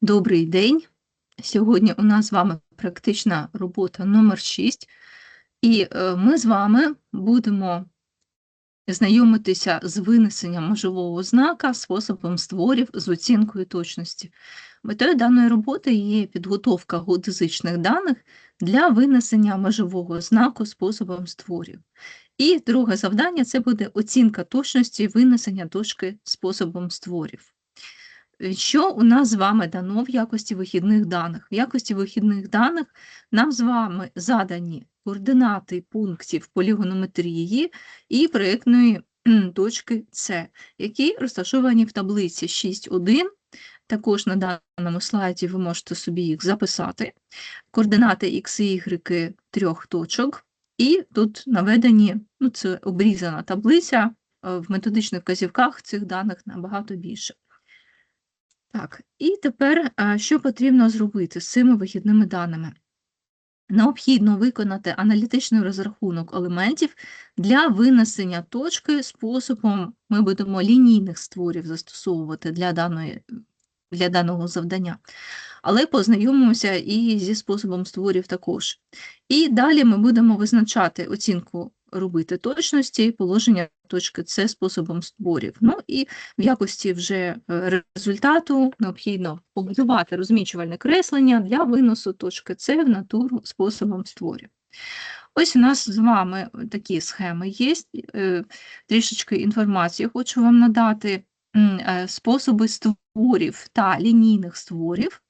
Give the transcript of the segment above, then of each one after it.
Добрий день. Сьогодні у нас з вами практична робота номер 6, і е, ми з вами будемо знайомитися з винесенням межового знака способом створів з оцінкою точності. Метою даної роботи є підготовка геодезичних даних для винесення межового знаку способом створів. І друге завдання це буде оцінка точності винесення точки способом створів. Що у нас з вами дано в якості вихідних даних? В якості вихідних даних нам з вами задані координати пунктів полігонометрії і проєктної точки С, які розташовані в таблиці 6.1. Також на даному слайді ви можете собі їх записати. Координати X і Y трьох точок. І тут наведені, ну це обрізана таблиця, е, в методичних вказівках цих даних набагато більше. Так, і тепер що потрібно зробити з цими вихідними даними? Необхідно виконати аналітичний розрахунок елементів для винесення точки способом ми будемо лінійних створів застосовувати для, даної, для даного завдання. Але познайомимося і зі способом створів також. І далі ми будемо визначати оцінку робити точності, положення точки С способом створів. Ну і в якості вже е, результату необхідно побудувати розмічувальне креслення для виносу точки С в натуру способом створів. Ось у нас з вами такі схеми є. Е, трішечки інформації хочу вам надати. Е, способи створів та лінійних створів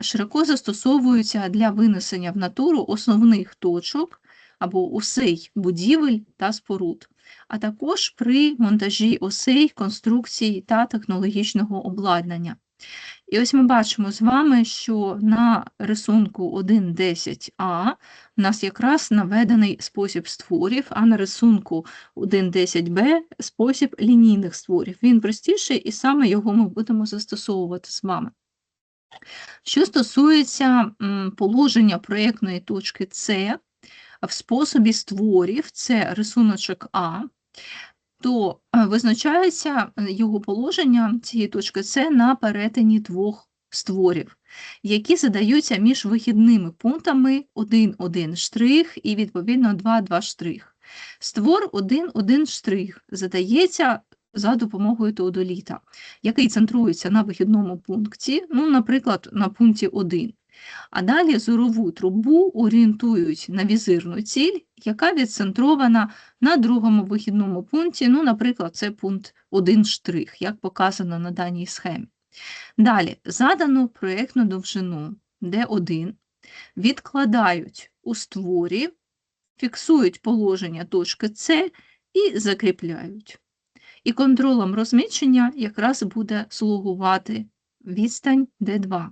широко застосовуються для винесення в натуру основних точок або осей будівель та споруд, а також при монтажі осей, конструкцій та технологічного обладнання. І ось ми бачимо з вами, що на рисунку 1.10а у нас якраз наведений спосіб створів, а на рисунку 1.10б спосіб лінійних створів. Він простіший, і саме його ми будемо застосовувати з вами. Що стосується положення проєктної точки С, в способі створів, це рисуночок А, то е, визначається е, його положення цієї точки С на перетині двох створів, які задаються між вихідними пунктами 1,1 штрих і, відповідно, 2,2 штрих. Створ 1,1 штрих задається за допомогою теодоліта, який центрується на вихідному пункті, ну, наприклад, на пункті 1. А далі зорову трубу орієнтують на візирну ціль, яка відцентрована на другому вихідному пункті, ну, наприклад, це пункт 1 штрих, як показано на даній схемі. Далі задану проєктну довжину D1 відкладають у створі, фіксують положення точки С і закріпляють. І контролем розміщення якраз буде слугувати відстань D2.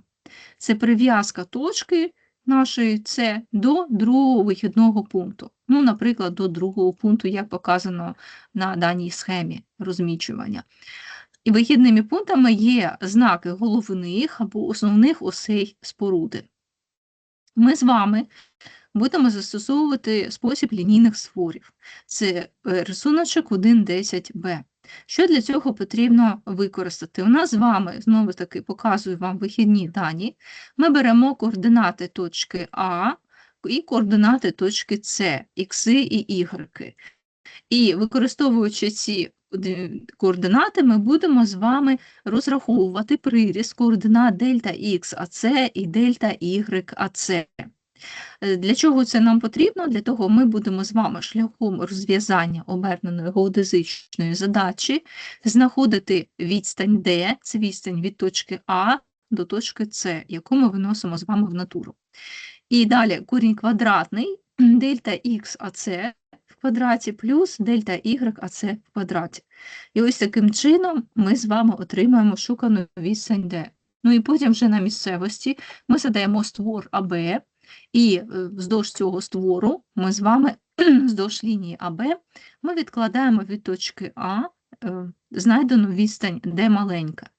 Це прив'язка точки нашої С до другого вихідного пункту. Ну, Наприклад, до другого пункту, як показано на даній схемі розмічування. І вихідними пунктами є знаки головних або основних осей споруди. Ми з вами будемо застосовувати спосіб лінійних створів. Це е, рисуночок 1.10b. Що для цього потрібно використати? У нас з вами, знову таки, показую вам вихідні дані. Ми беремо координати точки А і координати точки С, Х і Y. І використовуючи ці координати, ми будемо з вами розраховувати приріз координат дельта Х АЦ і дельта Y АЦ. Е, для чого це нам потрібно? Для того ми будемо з вами шляхом розв'язання оберненої геодезичної задачі знаходити відстань D, це відстань від точки А до точки С, яку ми виносимо з вами в натуру. І далі корінь квадратний дельта Х АЦ в квадраті плюс дельта Y АЦ в квадраті. І ось таким чином ми з вами отримаємо шукану відстань D. Ну і потім вже на місцевості ми задаємо створ АБ, і е, вздовж цього створу ми з вами, вздовж лінії АБ, ми відкладаємо від точки А е, знайдену відстань, де маленька.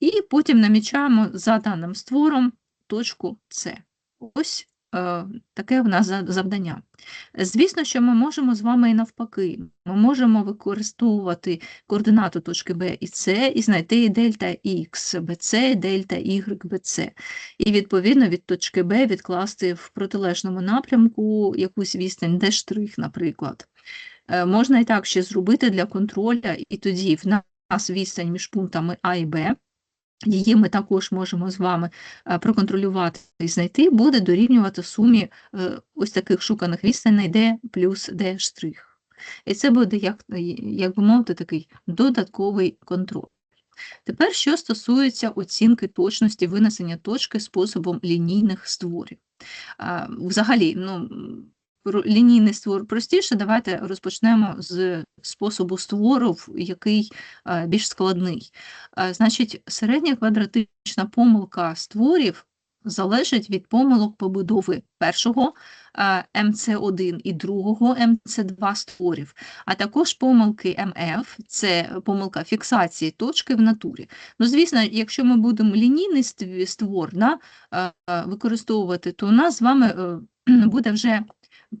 І потім намічаємо за даним створом точку С. Ось таке в нас завдання. Звісно, що ми можемо з вами і навпаки. Ми можемо використовувати координату точки Б і С і знайти і дельта БЦ, і дельта Y, БЦ. І відповідно від точки Б відкласти в протилежному напрямку якусь відстань, де штрих, наприклад. Е, Можна і так ще зробити для контроля, і тоді в нас відстань між пунктами А і Б. Її ми також можемо з вами е, проконтролювати і знайти, буде дорівнювати сумі е, ось таких шуканих відстаней D плюс D штрих. І це буде, як, як би мовити, такий додатковий контроль. Тепер, що стосується оцінки точності винесення точки способом лінійних створів. Взагалі, ну, лінійний створ простіше, давайте розпочнемо з способу створу, який е, більш складний. Е, Значить, середня квадратична помилка створів залежить від помилок побудови першого е, МЦ1 і другого МЦ2 створів, а також помилки МФ, це помилка фіксації точки в натурі. Ну, звісно, якщо ми будемо лінійний створ да, використовувати, то у нас з вами буде вже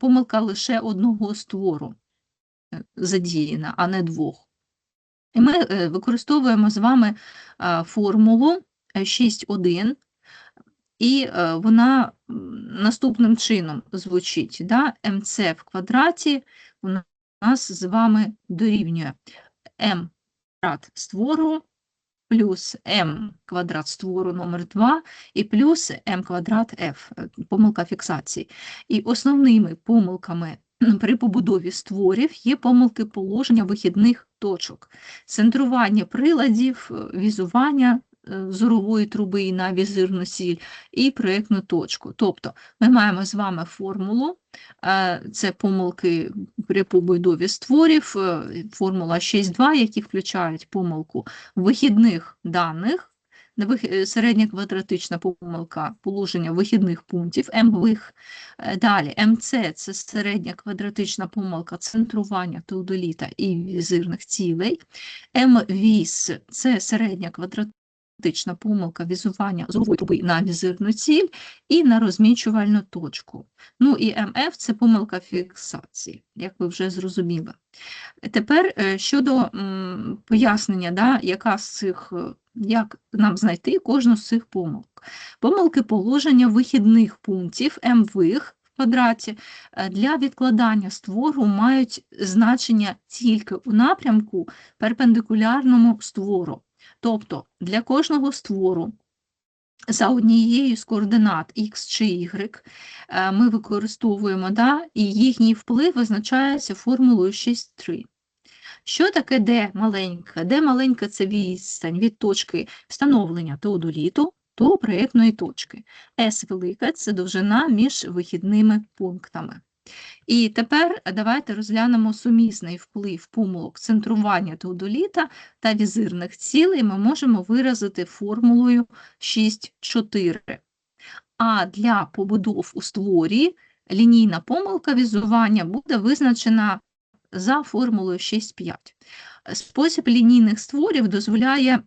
помилка лише одного створу е, задіяна, а не двох. І ми е, використовуємо з вами формулу е, 6.1, і е, вона наступним чином звучить. Да? МЦ в квадраті у нас з вами дорівнює М квадрат створу плюс М квадрат створу номер 2 і плюс М квадрат F, е, помилка фіксації. І основними помилками при побудові створів є помилки положення вихідних точок, центрування приладів, е, візування зорової труби на візирну сіль і проєктну точку. Тобто ми маємо з вами формулу, е, це помилки при побудові створів, е, формула 6.2, які включають помилку вихідних даних, е, середня квадратична помилка положення вихідних пунктів, МВих. Е, Далі МЦ – це середня квадратична помилка центрування теодоліта і візирних цілей. МВіс – це середня квадратична помилка візування зорової труби на візирну ціль і на розмічувальну точку. Ну і МФ – це помилка фіксації, як ви вже зрозуміли. Тепер е, щодо пояснення, да, яка з цих, е, як нам знайти кожну з цих помилок. Помилки положення вихідних пунктів МВих в квадраті е, для відкладання створу мають значення тільки у напрямку перпендикулярному створу. Тобто для кожного створу за однією з координат X чи Y е, ми використовуємо, да, і їхній вплив визначається формулою 6.3. Що таке D маленька? D маленька – це відстань від точки встановлення теодоліту до проєктної точки. S велика – це довжина між вихідними пунктами. І тепер давайте розглянемо сумісний вплив помилок центрування теодоліта та візирних цілей ми можемо виразити формулою 6.4. А для побудов у створі лінійна помилка візування буде визначена за формулою 6.5. Спосіб лінійних створів дозволяє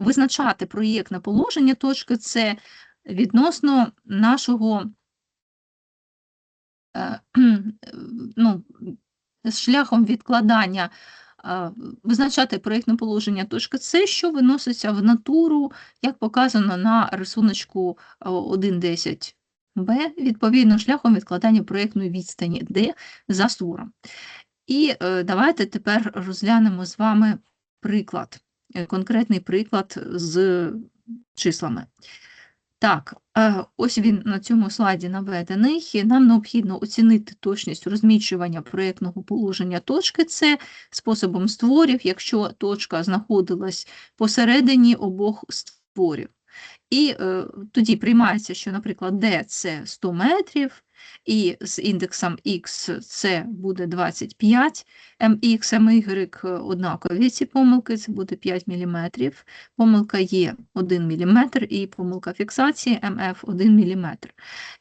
визначати проєктне положення точки С відносно нашого ну, з шляхом відкладання е, визначати проєктне положення точки С, що виноситься в натуру, як показано на рисуночку е, 1.10 Б, відповідно шляхом відкладання проєктної відстані D за створом. І е, давайте тепер розглянемо з вами приклад, е, конкретний приклад з числами. Так, е, ось він на цьому слайді наведений. Нам необхідно оцінити точність розміщування проєктного положення точки С способом створів, якщо точка знаходилась посередині обох створів. І е, тоді приймається, що, наприклад, D – це 100 метрів, і з індексом X це буде 25, MX, MY однакові ці помилки, це буде 5 мм, помилка є 1 мм і помилка фіксації МФ 1 мм.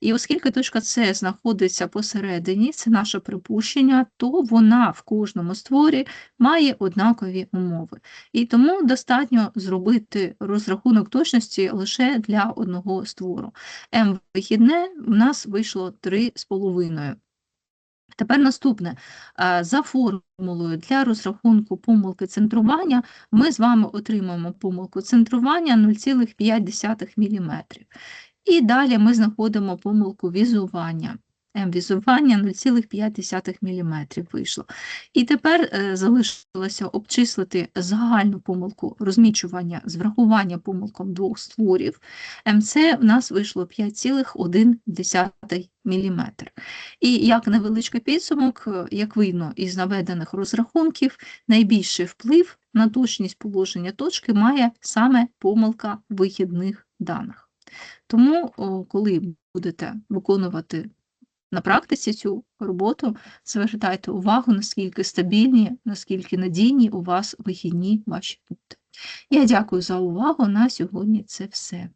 І оскільки точка С знаходиться посередині, це наше припущення, то вона в кожному створі має однакові умови. І тому достатньо зробити розрахунок точності лише для одного створу. М вихідне у нас вийшло 3,5. Тепер наступне. За формулою для розрахунку помилки центрування ми з вами отримаємо помилку центрування 0,5 мм. І далі ми знаходимо помилку візування. М-візування 0,5 мм вийшло. І тепер е, залишилося обчислити загальну помилку розмічування з врахуванням помилком двох створів. МЦ в нас вийшло 5,1 мм. І як невеличкий підсумок, е, як видно із наведених розрахунків, найбільший вплив на точність положення точки має саме помилка вихідних даних. Тому, коли будете виконувати на практиці цю роботу, звертайте увагу, наскільки стабільні, наскільки надійні у вас вихідні ваші пункти. Я дякую за увагу. На сьогодні це все.